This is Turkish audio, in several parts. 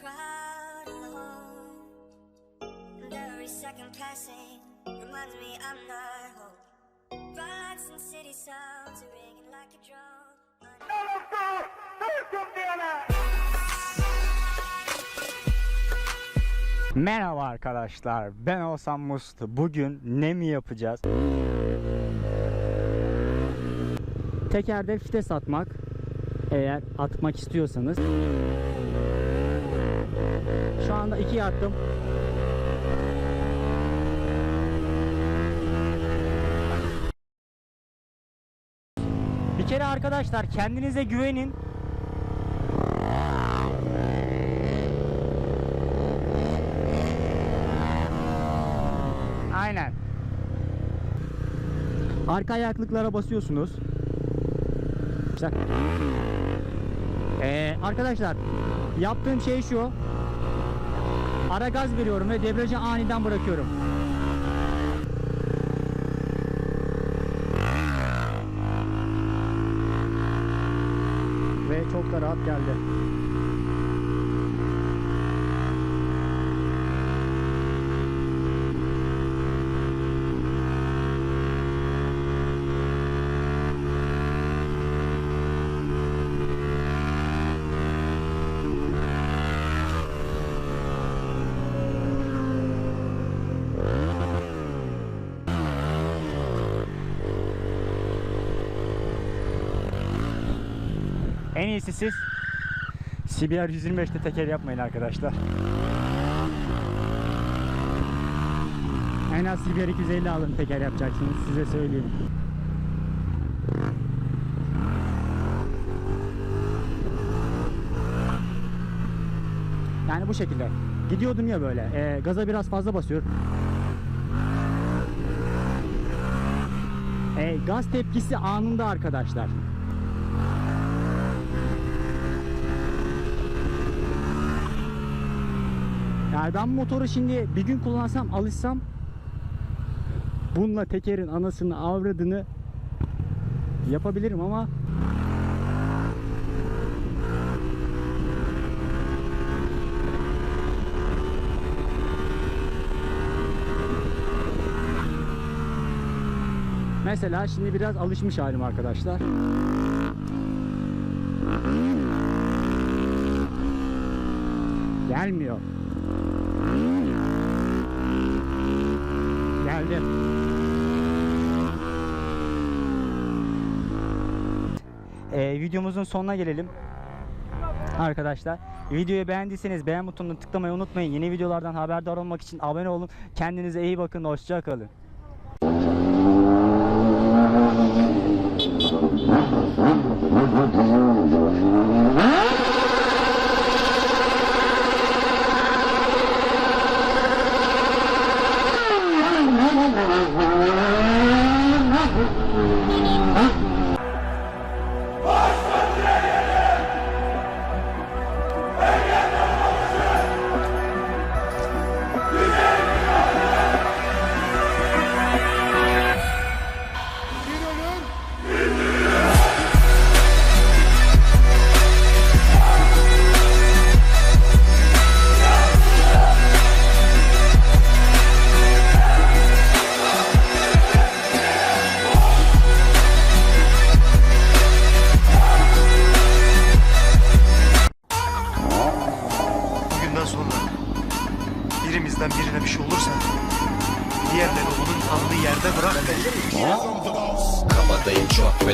crowd alone. And every second passing reminds me I'm not home. Lights and city sounds are ringing like a drone. Merhaba arkadaşlar. Ben Oğuzhan Muslu. Bugün ne mi yapacağız? Tekerde fites atmak. Eğer atmak istiyorsanız. Şu anda ikiye attım. Bir kere arkadaşlar kendinize güvenin. Aynen. Arka ayaklıklara basıyorsunuz. Ee, arkadaşlar yaptığım şey şu. Ara gaz veriyorum ve debriyajı aniden bırakıyorum. Ve çok da rahat geldi. En iyisi siz CBR 125'te teker yapmayın arkadaşlar. En az CBR 250 alın teker yapacaksınız size söyleyeyim. Yani bu şekilde. Gidiyordum ya böyle. e, gaza biraz fazla basıyor. E, gaz tepkisi anında arkadaşlar. Yani ben motoru şimdi bir gün kullansam alışsam bununla tekerin anasını avradını yapabilirim ama Mesela şimdi biraz alışmış halim arkadaşlar. Gelmiyor. Geldi. Ee, videomuzun sonuna gelelim. Arkadaşlar videoyu beğendiyseniz beğen butonuna tıklamayı unutmayın. Yeni videolardan haberdar olmak için abone olun. Kendinize iyi bakın. Hoşça kalın.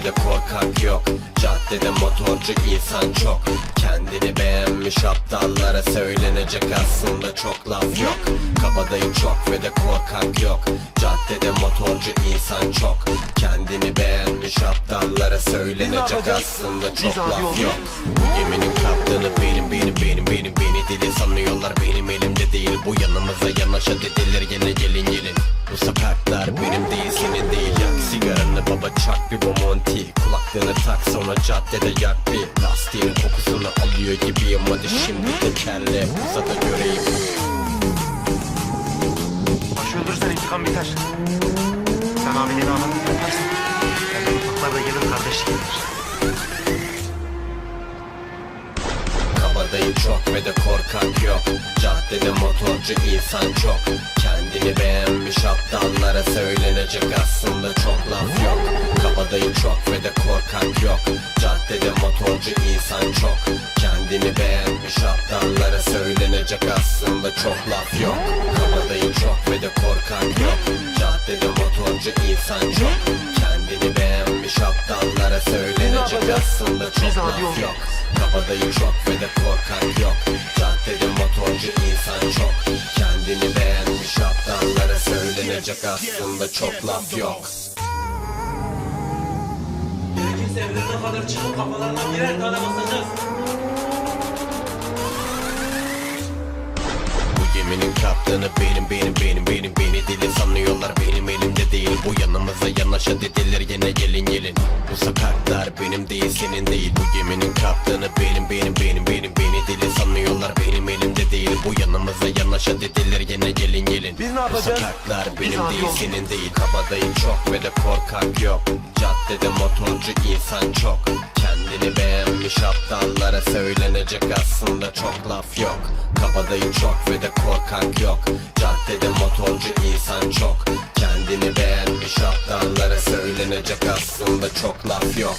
Kabadayı çok ve de korkak yok. Caddede motorcu insan çok. Kendini beğenmiş aptallara söylenecek aslında çok laf yok. Kabadayı çok ve de korkak yok. Caddede motorcu insan çok. Kendini beğenmiş aptallara söylenecek aslında çok laf yok. Bu geminin kaptanı benim benim benim benim. Beni deli sanıyorlar benim elimde değil. Bu yanımıza yanaşa dediler gene gelin gelin. Bu seferler bir bomonti Kulaklığını tak sonra caddede yak bir. Lastiğin kokusunu alıyor gibiyim. Hadi şimdi tekerle uza da göreyim. Başı öldürürsen intikam biter. Sen abinin anını Kabadayı çok ve de korkak yok. Caddede motorcu insan çok. Kendini beğenmiş aptallara söylenecek aslında çok laf yok. Kabadayı çok ve de korkak yok. Caddede motorcu insan çok. Kendini beğenmiş aptallara söylenecek aslında çok laf yok. Kabadayı çok ve de korkak yok. Caddede motorcu insan çok. Kendini beğenmiş aptallara söylenecek aslında çok laf yok Kabadayı çok ve de korkak yok. Caddede motorcu insan çok. Kendini beğenmiş aptallara söylenecek aslında çok laf yok. Gerekirse evlerine kadar çıkıp kafalarına birer tane basacağız. Geminin kaptanı benim benim benim benim. Beni deli sanıyorlar benim elimde değil. Bu yanımıza yanaşa dediler gene gelin gelin. Bu sokaklar benim değil senin değil. Bu geminin kaptanı benim benim benim benim. Beni deli sanıyorlar benim elimde değil. Bu yanımıza yanaşa dediler gene gelin gelin. Biz ne yapacağız? Bu sokaklar benim abi değil senin değil. Kabadayı çok ve de korkak yok. Caddede motorcu insan çok. Kendini beğenmiş aptallara söylenecek aslında çok laf yok Kabadayı çok ve de korkak yok. Caddede motorcu insan çok. Kendini beğenmiş aptallara söylenecek aslında çok laf yok